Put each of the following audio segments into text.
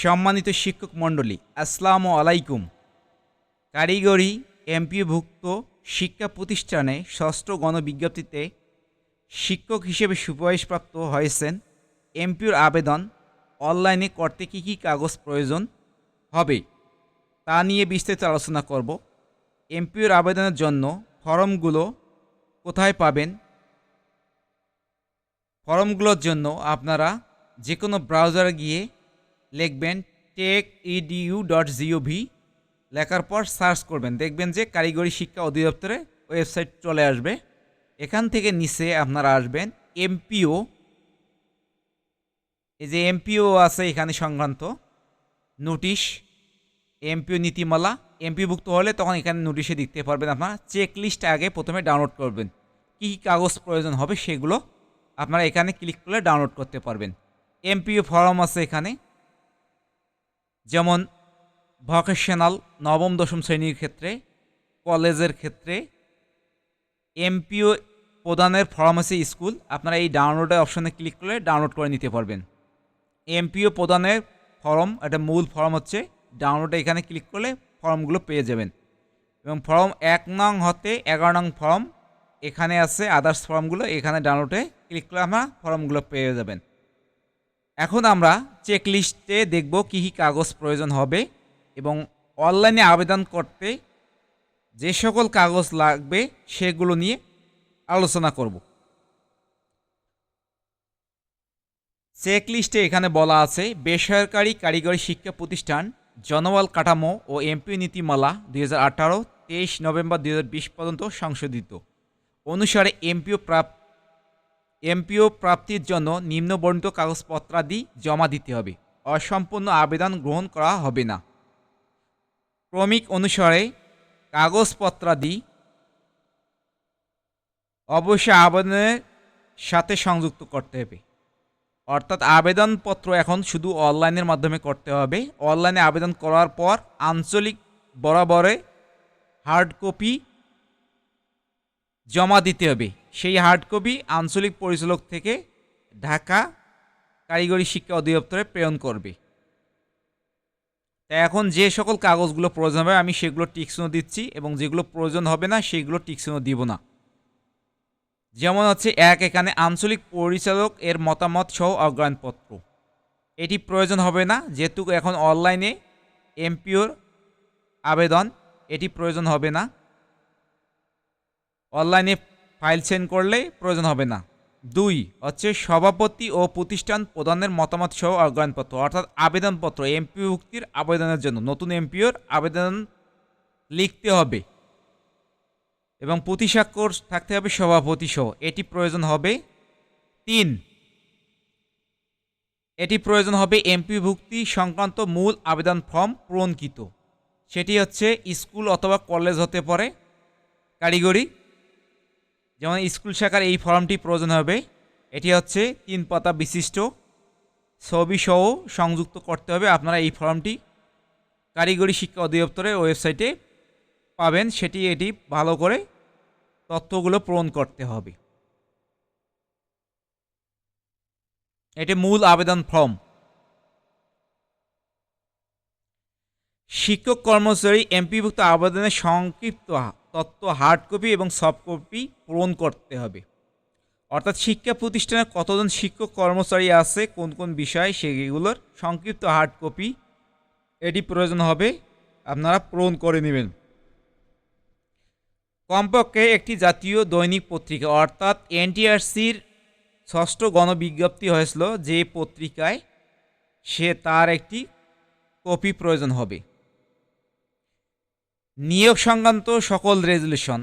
সম্মানিত শিক্ষক মণ্ডলী, আসসালামু আলাইকুম। কারিগরি এমপিওভুক্ত শিক্ষা প্রতিষ্ঠানে ষষ্ঠ গণবিজ্ঞপ্তিতে শিক্ষক হিসেবে সুপারিশপ্রাপ্ত হয়েছেন এমপিওর আবেদন অনলাইনে করতে কী কী কাগজ প্রয়োজন হবে তা নিয়ে বিস্তারিত আলোচনা করব। এমপিওর আবেদনের জন্য ফর্মগুলো কোথায় পাবেন? ফর্মগুলোর জন্য আপনারা যে কোনো ব্রাউজারে গিয়ে লিখবেন টেক ইডিইউ ডট জিওভি লেখার পর সার্চ করবেন। দেখবেন যে কারিগরি শিক্ষা অধিদপ্তরে ওয়েবসাইট চলে আসবে। এখান থেকে নিচে আপনারা আসবেন এমপিও। এই যে এমপিও আছে এখানে সংক্রান্ত। নোটিশ, এমপিও নীতিমালা। এমপিভুক্ত হলে তখন এখানে নোটিশে দেখতে পারবেন আপনারা। চেক লিস্ট আগে প্রথমে ডাউনলোড করবেন। কী কী কাগজ প্রয়োজন হবে সেগুলো আপনারা এখানে ক্লিক করলে ডাউনলোড করতে পারবেন। এমপিও ফর্ম আছে এখানে। যেমন ভকেশনাল নবম, দশম শ্রেণির ক্ষেত্রে, কলেজের ক্ষেত্রে, এমপিও প্রদানের ফর্ম আছে স্কুল, আপনারা এই ডাউনলোডের অপশনে ক্লিক করে ডাউনলোড করে নিতে পারবেন। এমপিও প্রদানের ফর্ম এটা মূল ফর্ম হচ্ছে ডাউনলোডে এখানে ক্লিক করলে ফর্মগুলো পেয়ে যাবেন। এবং ফর্ম এক নং হতে এগারো নং ফর্ম এখানে আছে আদার্স ফর্মগুলো এখানে ডাউনলোডে ক্লিক করলে আমরা ফর্মগুলো পেয়ে যাবেন। এখন আমরা চেক লিস্টে দেখব কী কী কাগজ প্রয়োজন হবে এবং অনলাইনে আবেদন করতে যে সকল কাগজ লাগবে সেগুলো নিয়ে আলোচনা করব। চেক লিস্টে এখানে বলা আছে, বেসরকারি কারিগরি শিক্ষা প্রতিষ্ঠান জনবল কাঠামো ও এমপি নীতিমালা দুই হাজার আঠারো, তেইশ নভেম্বর দু হাজার বিশ পর্যন্ত সংশোধিত। অনুসারে এমপিও প্রাপ এমপিও প্রাপ্তির জন্য নিম্নবর্ণিত কাগজপত্রাদি জমা দিতে হবে। অসম্পূর্ণ আবেদন গ্রহণ করা হবে না। ক্রমিক অনুসারে কাগজপত্রাদি অবশ্যই আবেদনের সাথে সংযুক্ত করতে হবে। অর্থাৎ আবেদনপত্র এখন শুধু অনলাইনের মাধ্যমে করতে হবে। অনলাইনে আবেদন করার পর আঞ্চলিক বরাবরে হার্ড কপি জমা দিতে হবে। সেই হার্ড কপি আঞ্চলিক পরিচালক থেকে ঢাকা কারিগরি শিক্ষা অধিদপ্তরে প্রেরণ করবে। তাই এখন যে সকল কাগজগুলো প্রয়োজন হবে, আমি সেগুলো টিকসিনও দিচ্ছি এবং যেগুলো প্রয়োজন হবে না, সেগুলো টিকসিনও দিব না। যেমন হচ্ছে এক, এখানে আঞ্চলিক পরিচালক এর মতামত সহ অগ্রয়ণপত্র এটি প্রয়োজন হবে না, যেহেতু এখন অনলাইনে এমপিওর আবেদন, এটি প্রয়োজন হবে না। অনলাইনে ফাইল সেন্ড করলে প্রয়োজন হবে না। দুই, হচ্ছে সভাপতি ও প্রতিষ্ঠান প্রদানের মতামত সহ অজ্ঞানপত্র অর্থাৎ আবেদনপত্র, এমপি মুক্তির আবেদনের জন্য নতুন এমপিওর আবেদন লিখতে হবে এবং প্রতিস্বাক্ষর থাকতে হবে সভাপতি সহ এটি প্রয়োজন হবে তিন, এটি প্রয়োজন হবে এমপি ভুক্তি সংক্রান্ত মূল আবেদন ফর্ম পূরণকৃত। সেটি হচ্ছে স্কুল অথবা কলেজ হতে পারে কারিগরি যেমন স্কুল শাখার এই ফর্মটি প্রয়োজন হবে, এটি হচ্ছে তিন পাতা বিশিষ্ট, ছবি সহ সংযুক্ত করতে হবে। আপনারা এই ফর্মটি কারিগরি শিক্ষা অধিদপ্তরের ওয়েবসাইটে পাবেন, সেটি এটি ভালো করে তথ্যগুলো পূরণ করতে হবে। এটি মূল আবেদন ফর্ম। শিক্ষক কর্মচারী এমপিভুক্ত আবেদনের সংক্ষিপ্ত তথ্য হার্ড কপি এবং সফট কপি পূরণ করতে হবে। অর্থাৎ শিক্ষা প্রতিষ্ঠানে কতজন শিক্ষক, কর্মচারী আছে, কোন কোন বিষয়, সেগুলোর সংক্ষিপ্ত হার্ড কপি এটি প্রয়োজন হবে, আপনারা পূরণ করে নেবেন। কমপক্ষে একটি জাতীয় দৈনিক পত্রিকা, অর্থাৎ এনটিআরসির ষষ্ঠ গণবিজ্ঞপ্তি হয়েছিল যে পত্রিকায় সে তার একটি কপি প্রয়োজন হবে। নিয়োগ সংক্রান্ত সকল রেজলিউশন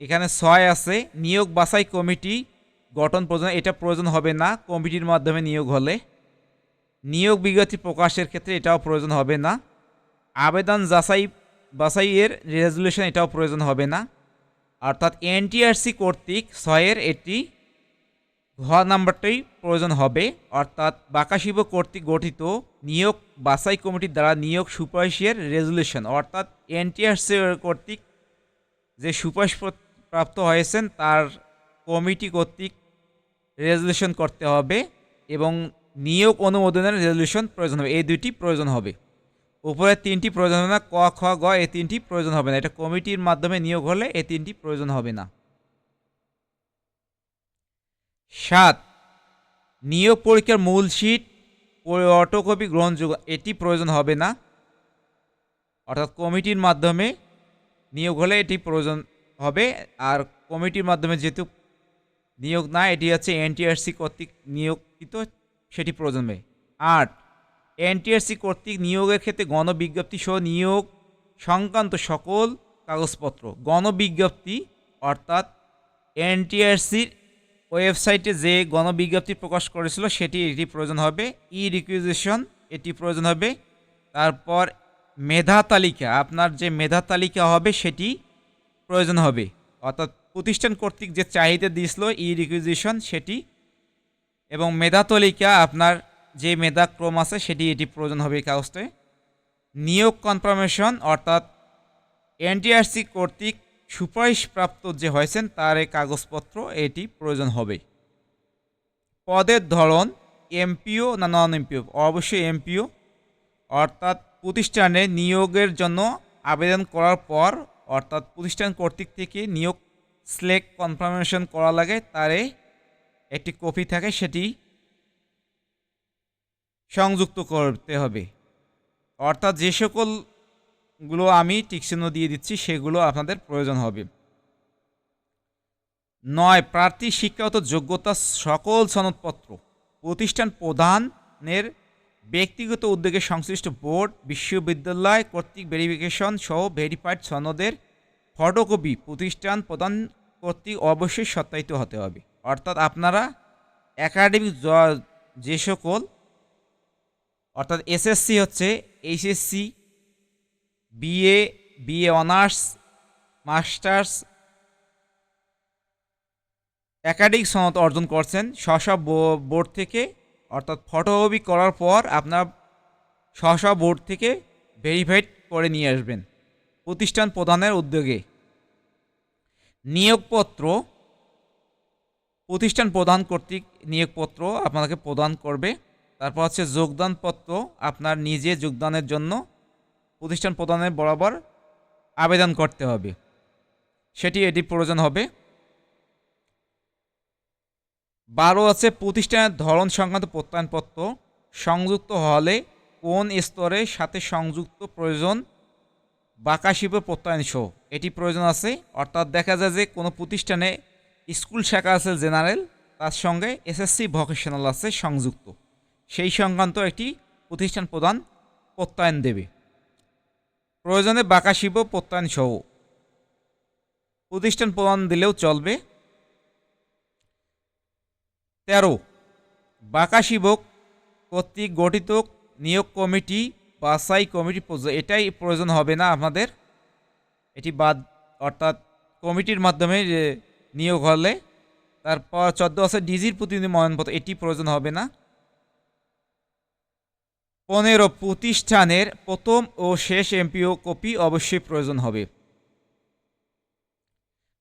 এখানে ছয় আছে, নিয়োগ বাছাই কমিটি গঠন প্রয়োজন, এটা প্রয়োজন হবে না, কমিটির মাধ্যমে নিয়োগ হলে। নিয়োগ বিজ্ঞপ্তি প্রকাশের ক্ষেত্রে এটাও প্রয়োজন হবে না। আবেদন যাচাই, বাছাইয়ের রেজলিউশন এটাও প্রয়োজন হবে না। অর্থাৎ এনটিআরসি কর্তৃক ছয়ের এটি ঘ নাম্বারটাই প্রয়োজন হবে, অর্থাৎ বাকাশিব কর্তৃক গঠিত নিয়োগ বাছাই কমিটির দ্বারা নিয়োগ সুপারিশের রেজলিউশন অর্থাৎ এনটিআরসি কর্তৃক যে সুপারিশ প্রাপ্ত হয়েছেন, তার কমিটি কর্তৃক রেজলিউশন করতে হবে এবং নিয়োগ অনুমোদনের রেজলিউশন প্রয়োজন হবে। এই দুইটি প্রয়োজন হবে। উপরে তিনটি প্রয়োজন হবে না, ক, খ, গ, এই তিনটি প্রয়োজন হবে না। এটা কমিটির মাধ্যমে নিয়োগ হলে এই তিনটি প্রয়োজন হবে না। সাত, নিয়োগ পরীক্ষার মূল শীট অটোকপি গ্রহণযোগ্য, এটি প্রয়োজন হবে না। অর্থাৎ কমিটির মাধ্যমে নিয়োগ হলে এটি প্রয়োজন হবে, আর কমিটির মাধ্যমে যেহেতু নিয়োগ না, এটি হচ্ছে এনটিআরসি কর্তৃক নিয়োগকৃত, সেটি প্রয়োজন হবে। আট, এনটিআরসি কর্তৃক নিয়োগের ক্ষেত্রে গণবিজ্ঞপ্তি সহ নিয়োগ সংক্রান্ত সকল কাগজপত্র, গণবিজ্ঞপ্তি অর্থাৎ এনটিআরসির ওয়েবসাইটে যে গণবিজ্ঞপ্তি প্রকাশ করেছিল সেটি এটি প্রয়োজন হবে। ই রিকুইজিশন, এটি প্রয়োজন হবে। তারপর মেধা তালিকা, আপনার যে মেধা তালিকা হবে সেটি প্রয়োজন হবে। অর্থাৎ প্রতিষ্ঠান কর্তৃক যে চাহিদা দিয়েছিল ই রিকুইজিশন সেটি এবং মেধা তালিকা, আপনার যে মেধা ক্রম আছে সেটি এটি প্রয়োজন হবে এই কাগজটায়। নিয়োগ কনফার্মেশন, অর্থাৎ এনটিআরসি কর্তৃক সুপারিশপ্রাপ্ত যে হয়েছেন, তার এই কাগজপত্র, এটি প্রয়োজন হবে। পদের ধরন, এমপিও না নন এমপিও অবশ্যই এমপিও। অর্থাৎ প্রতিষ্ঠানে নিয়োগের জন্য আবেদন করার পর, অর্থাৎ প্রতিষ্ঠান কর্তৃক থেকে নিয়োগ সিলেক্ট কনফার্মেশন করা লাগে, তারে একটি কপি থাকে, সেটি সংযুক্ত করতে হবে। অর্থাৎ যে সকলগুলো আমি টিকচিহ্ন দিয়ে দিচ্ছি, সেগুলো আপনাদের প্রয়োজন হবে। নয়, প্রার্থী, শিক্ষাগত যোগ্যতা সকল সনদপত্র, প্রতিষ্ঠান প্রধানের ব্যক্তিগত উদ্যোগে সংশ্লিষ্ট বোর্ড, বিশ্ববিদ্যালয় কর্তৃক ভেরিফিকেশন সহ ভেরিফাইড সনদের ফটোকপি প্রতিষ্ঠান প্রদান কর্তৃক অবশ্যই সত্যায়িত হতে হবে। অর্থাৎ আপনারা একাডেমিক যে সকল, অর্থাৎ এসএসসি হচ্ছে HSC BA BA honours masters academic সনদ অর্জন করছেন। স্ব বোর্ড থেকে, অর্থাৎ ফটোকপি করার পর আপনার স্ব বোর্ড থেকে ভেরিফাইড করে নিয়ে আসবেন প্রতিষ্ঠান প্রদানের উদ্যোগে। নিয়োগপত্র, প্রতিষ্ঠান প্রদান কর্তৃক নিয়োগপত্র আপনাকে প্রদান করবে। তারপর হচ্ছে যোগদানপত্র আপনার নিজে যোগদানের জন্য প্রতিষ্ঠান প্রদানের বরাবর আবেদন করতে হবে। সেটি এটি প্রয়োজন হবে। বারো আছে, প্রতিষ্ঠানের ধরন সংক্রান্ত প্রত্যয়নপত্র সংযুক্ত হলে কোন স্তরের সাথে সংযুক্ত প্রয়োজন? বাঁকা শিল্প প্রত্যয়ন সহ। এটি প্রয়োজন আছে। অর্থাৎ দেখা যায় যে কোনো প্রতিষ্ঠানে স্কুল শাখা আছে জেনারেল, তার সঙ্গে এসএসসি ভোকেশনাল আছে সংযুক্ত। সেই সংক্রান্ত একটি প্রতিষ্ঠান প্রদান প্রত্যয়ন দেবে। প্রয়োজনে বাঁকা শিল্প প্রত্যয়ন সহ প্রতিষ্ঠান প্রদান দিলেও চলবে। তেরো, বাঁকা শিবক কর্তৃক গঠিত নিয়োগ কমিটি বাছাই কমিটি এটাই প্রয়োজন হবে না আমাদের এটি বাদ, অর্থাৎ কমিটির মাধ্যমে যে নিয়োগ হলে, তারপর চোদ্দ আছে ডিজির প্রতিনিধি মনোনয়নপত্র, এটি প্রয়োজন হবে না। পনেরো প্রতিষ্ঠানের প্রথম ও শেষ এমপিও কপি অবশ্যই প্রয়োজন হবে।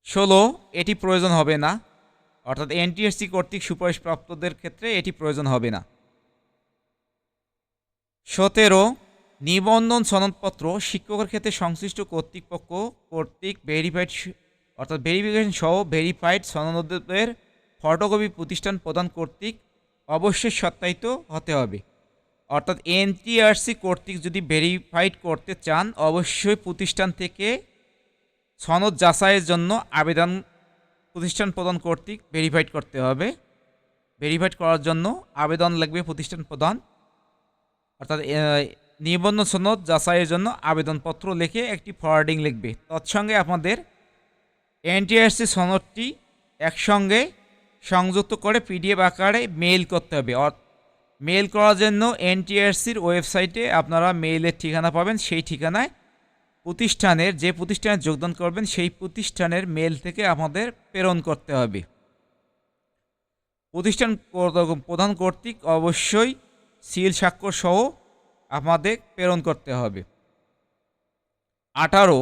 ষোলো, এটি প্রয়োজন হবে না। অর্থাৎ এনটিএসসি কর্তৃক সুপারিশপ্রাপ্তদের ক্ষেত্রে এটি প্রয়োজন হবে না। সতেরো, নিবন্ধন সনদপত্র শিক্ষকের ক্ষেত্রে সংশ্লিষ্ট কর্তৃপক্ষ কর্তৃক ভেরিফাইড অর্থাৎ ভেরিফিকেশন সহ ভেরিফাইড সনদের ফটোকপি প্রতিষ্ঠান প্রদান কর্তৃক অবশ্যই সত্যায়িত হতে হবে। অর্থাৎ এনটিআরসি কর্তৃক যদি ভেরিফাইড করতে চান, অবশ্যই প্রতিষ্ঠান থেকে সনদ যাচাইয়ের জন্য আবেদন প্রতিষ্ঠান প্রদান কর্তৃক ভেরিফাইড করতে হবে। ভেরিফাইড করার জন্য আবেদন লাগবে প্রতিষ্ঠান প্রদান। অর্থাৎ নিবন্ধন সনদ যাচাইয়ের জন্য আবেদনপত্র লিখে একটি ফরওয়ার্ডিং লিখবে। তৎসঙ্গে আপনাদের এনটিআরসি সনদটি একসঙ্গে সংযুক্ত করে পিডিএফ আকারে মেইল করতে হবে। মেইল করার জন্য এনটিআরসির ওয়েবসাইটে আপনারা মেইলের ঠিকানা পাবেন। সেই ঠিকানায় প্রতিষ্ঠানের, যে প্রতিষ্ঠানে যোগদান করবেন, সেই প্রতিষ্ঠানের মেল থেকে আমাদের প্রেরণ করতে হবে। প্রতিষ্ঠান প্রধান কর্তৃক অবশ্যই সিল স্বাক্ষর সহ আমাদের প্রেরণ করতে হবে। আঠারো,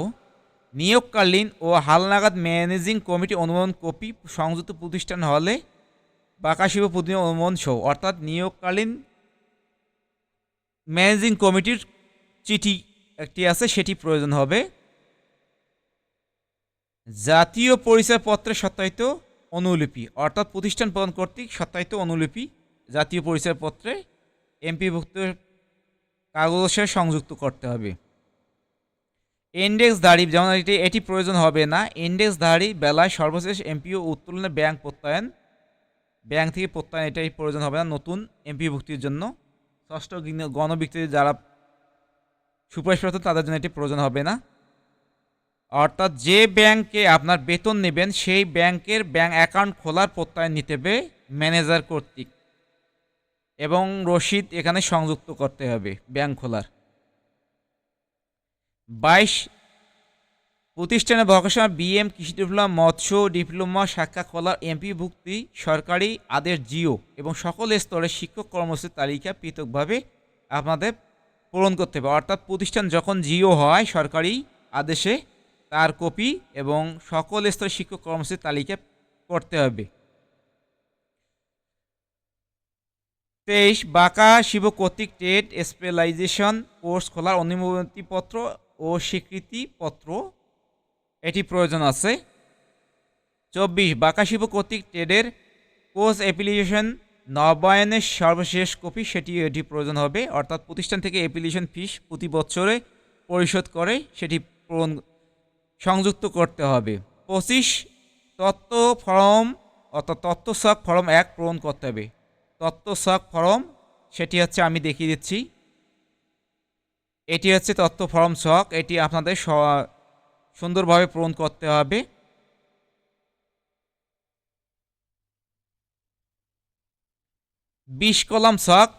নিয়োগকালীন ও হালনাগাদ ম্যানেজিং কমিটি অনুমোদন কপি সংযুক্ত প্রতিষ্ঠান হলে বাকাশিব সহ, অর্থাৎ নিয়োগকালীন ম্যানেজিং কমিটির চিঠি একটি আছে, সেটি প্রয়োজন হবে। জাতীয় পরিচয়পত্রের সত্যায়িত অনুলিপি, অর্থাৎ প্রতিষ্ঠান প্রদান কর্তৃক সত্যায়িত অনুলিপি জাতীয় পরিচয়পত্রে এমপিভুক্ত কাগজের সংযুক্ত করতে হবে। ইন্ডেক্স ইন্ডেক্সধারী, যেমন এটি এটি প্রয়োজন হবে না। ইন্ডেক্স ইন্ডেক্সধারী বেলায় সর্বশেষ এমপিও উত্তোলনে ব্যাংক প্রত্যয়ন ব্যাংক থেকে প্রত্যয়ন এটাই প্রয়োজন হবে না নতুন এমপি ভুক্তির জন্য। ষষ্ঠ গণ- গণবিক্রি যারা সুপারিশপ্রাপ্ত তাদের জন্য এটি প্রয়োজন হবে না। অর্থাৎ যে ব্যাংকে আপনার বেতন নেবেন, সেই ব্যাংকের ব্যাংক অ্যাকাউন্ট খোলার প্রত্যয়ন নিতে হবে ম্যানেজার কর্তৃক। এবং রসিদ এখানে সংযুক্ত করতে হবে ব্যাংক খোলার। বাইশ প্রতিষ্ঠানে ভকেশনাল বিএম কৃষি ডিপ্লোমা, মৎস্য ডিপ্লোমা শাখা খোলার এমপি ভুক্তি, সরকারি আদেশ জিও এবং সকল স্তরের শিক্ষক কর্মসূচির তালিকা পৃথকভাবে আপনাদের পূরণ করতে হবে। অর্থাৎ প্রতিষ্ঠান যখন জিও হয় সরকারি আদেশে, তার কপি এবং সকল স্তরের শিক্ষক কর্মসূচির তালিকা করতে হবে। তেইশ, বাঁকা শিব কর্তৃক টেট স্পেশালাইজেশন কোর্স খোলার অনুমতিপত্র ও স্বীকৃতিপত্র এটি প্রয়োজন আছে। চব্বিশ বাঁকা শিব কর্তৃক টেডের কোর্স অ্যাপ্লিকেশন নবায়নের সর্বশেষ কপি সেটি এটি প্রয়োজন হবে। অর্থাৎ প্রতিষ্ঠান থেকে অ্যাপ্লিকেশন ফিস প্রতি বছরে পরিশোধ করে, সেটি পূরণ সংযুক্ত করতে হবে। পঁচিশ, তত্ত্ব ফর্ম, অর্থাৎ তত্ত্ব শখ ফর্ম এক পূরণ করতে হবে। তত্ত্ব শখ ফর্ম, সেটি হচ্ছে আমি দেখিয়ে দিচ্ছি। এটি হচ্ছে তত্ত্ব ফর্ম শখ এটি আপনাদের সুন্দরভাবে পূরণ করতে হবে। বিশ কলাম শখ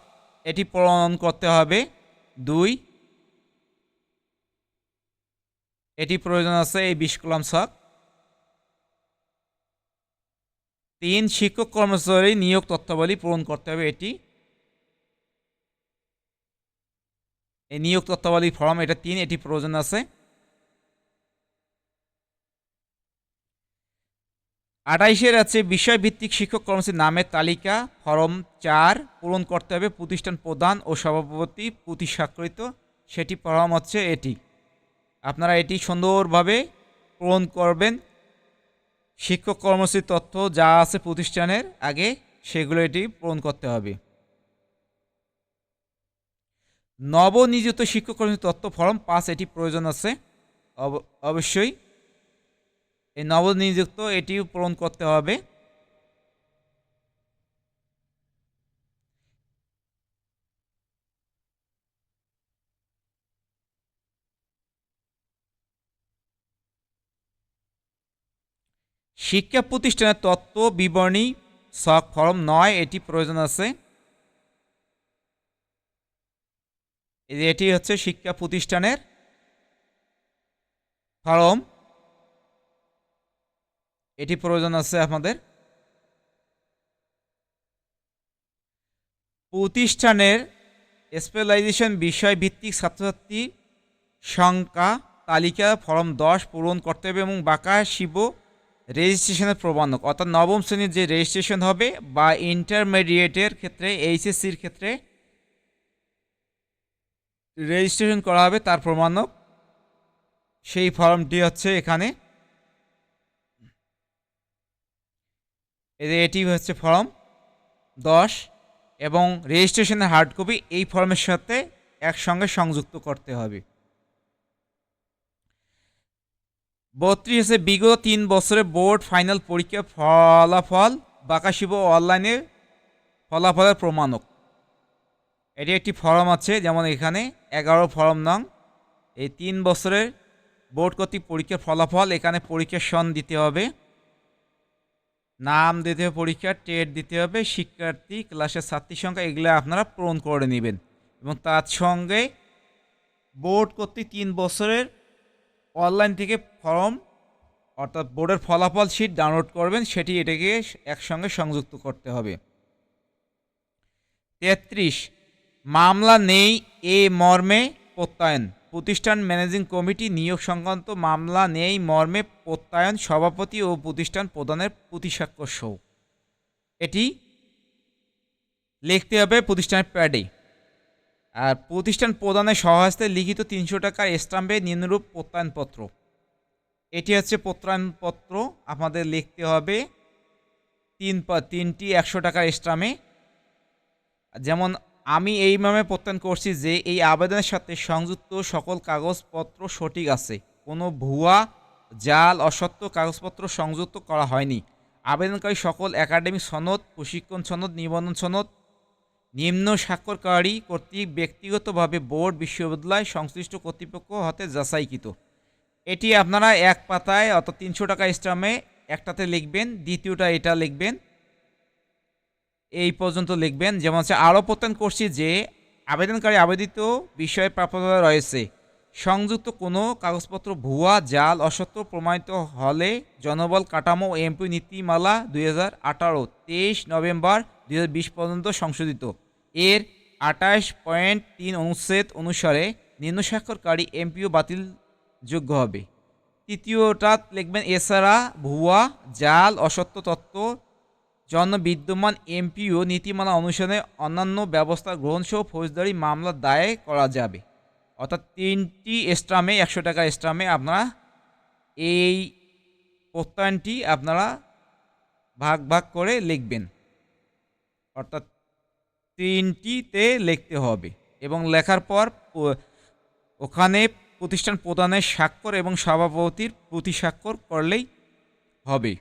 এটি পূরণ করতে হবে। দুই, এটি প্রয়োজন আছে এই বিশ কলাম শখ তিন, শিক্ষক কর্মচারী নিয়োগ তথ্যাবলী পূরণ করতে হবে এটি। এই নিয়োগ তথ্যাবলী ফর্ম, এটা তিন, এটি প্রয়োজন আছে। আঠাইশের আছে বিষয়ভিত্তিক শিক্ষক কর্মচারীর নামের তালিকা, ফরম চার, পূরণ করতে হবে প্রতিষ্ঠান প্রধান ও সভাপতি প্রতি স্বাক্ষরিত সেটি ফরম হচ্ছে এটি। আপনারা এটি সুন্দরভাবে পূরণ করবেন। শিক্ষক কর্মসূচির তথ্য যা আছে প্রতিষ্ঠানের, আগে সেগুলো এটি পূরণ করতে হবে। নবনিযুক্ত শিক্ষক কর্মসূচির তথ্য, ফর্ম পাঁচ, এটি প্রয়োজন আছে। অব- অবশ্যই এই নবনিযুক্ত এটিও পূরণ করতে হবে। শিক্ষা প্রতিষ্ঠানের তত্ত্ব, বিবরণী শখ ফর্ম নয়, এটি প্রয়োজন আছে। এটি হচ্ছে শিক্ষা প্রতিষ্ঠানের ফর্ম। এটি প্রয়োজন আছে আমাদের প্রতিষ্ঠানের স্পেশালাইজেশন বিষয় ভিত্তিক ছাত্রছাত্রী সংখ্যা, তালিকা, ফর্ম দশ পূরণ করতে হবে এবং বাঁকা শিব রেজিস্ট্রেশনের প্রবন্ধক। অর্থাৎ নবম শ্রেণির যে রেজিস্ট্রেশন হবে বা ইন্টারমিডিয়েটের ক্ষেত্রে এইচএসসির ক্ষেত্রে রেজিস্ট্রেশন করা হবে তার প্রমাণক সেই ফর্মটি হচ্ছে এখানে যে এটি হচ্ছে ফর্ম দশ এবং রেজিস্ট্রেশনের হার্ড কপি এই ফর্মের সাথে একসঙ্গে সংযুক্ত করতে হবে। বত্রিশ হচ্ছে বিগত তিন বছরে বোর্ড ফাইনাল পরীক্ষা ফলাফল বাকাশিব অনলাইনে ফলাফলের প্রমাণক। এটি একটি ফর্ম আছে, যেমন এখানে এগারো ফর্ম নং। এই তিন বছরের বোর্ড কর্তৃক পরীক্ষার ফলাফল এখানে পরীক্ষার সন দিতে হবে। নাম দিতে হবে পরীক্ষার টেট দিতে হবে, শিক্ষার্থী, ক্লাসের ছাত্রী সংখ্যা এগুলো আপনারা পূরণ করে নেবেন। এবং তার সঙ্গে বোর্ড কর্তৃক তিন বছরের অনলাইন থেকে ফর্ম, অর্থাৎ বোর্ডের ফলাফল শিট ডাউনলোড করবেন, সেটি এটাকে একসঙ্গে সংযুক্ত করতে হবে। তেত্রিশ, মামলা নেই এ মর্মে প্রত্যয়ন। প্রতিষ্ঠান ম্যানেজিং কমিটি নিয়োগ সংক্রান্ত মামলা নেই, মর্মে প্রত্যয়ন সভাপতি ও প্রতিষ্ঠান প্রধানের প্রতিস্বাক্ষর সহ এটি লিখতে হবে প্রতিষ্ঠানের প্যাডে। আর প্রতিষ্ঠান প্রদানের সহস্তে লিখিত তিনশো টাকার স্টাম্পে নিম্নরূপ প্রত্যয়নপত্র। এটি হচ্ছে প্রত্যয়নপত্র, আমাদের লিখতে হবে তিন তিনটি একশো টাকার স্টাম্পে যেমন আমি এইভাবে প্রত্যয়ন করছি যে এই আবেদনের সাথে সংযুক্ত সকল কাগজপত্র সঠিক আছে। কোনো ভুয়া, জাল, অসত্য কাগজপত্র সংযুক্ত করা হয়নি। আবেদনকারী সকল একাডেমিক সনদ, প্রশিক্ষণ সনদ, নিবন্ধন সনদ, নিম্ন স্বাক্ষরকারী কর্তৃক ব্যক্তিগতভাবে বোর্ড, বিশ্ববিদ্যালয়, সংশ্লিষ্ট কর্তৃপক্ষ হতে যাচাইকৃত। এটি আপনারা এক পাতায় অর্থাৎ তিনশো টাকা স্টামে একটাতে লিখবেন, দ্বিতীয়টা এটা লিখবেন। এই পর্যন্ত লিখবেন, যেমন হচ্ছে, আরও প্রত্যয়ন করছি যে আবেদনকারী আবেদিত বিষয়ে প্রাপ্যতা রয়েছে। সংযুক্ত কোনো কাগজপত্র, ভুয়া, জাল, অসত্য প্রমাণিত হলে জনবল, কাঠামো এমপি নীতিমালা দুই হাজার আঠারো, তেইশ নভেম্বর দুই হাজার বিশ পর্যন্ত সংশোধিত। এর আঠাশ পয়েন্ট তিন অনুচ্ছেদ অনুসারে নিম্ন স্বাক্ষরকারী এমপিও বাতিল যোগ্য হবে। তৃতীয়টা লিখবেন, এছাড়া ভুয়া, জাল, অসত্য তত্ত্ব জন্য বিদ্যমান এমপিও নীতিমালা অনুসারে অন্যান্য ব্যবস্থা গ্রহণসহ ফৌজদারি মামলা দায়ের করা যাবে। অর্থাৎ তিনটি স্টামে একশো টাকা স্টামে আপনারা এই প্রত্যয়নটি আপনারা ভাগ ভাগ করে লিখবেন। অর্থাৎ তিনটিতে লিখতে হবে এবং লেখার পর ওখানে প্রতিষ্ঠান প্রদানের স্বাক্ষর এবং সভাপতির প্রতি স্বাক্ষর করলেই হবে।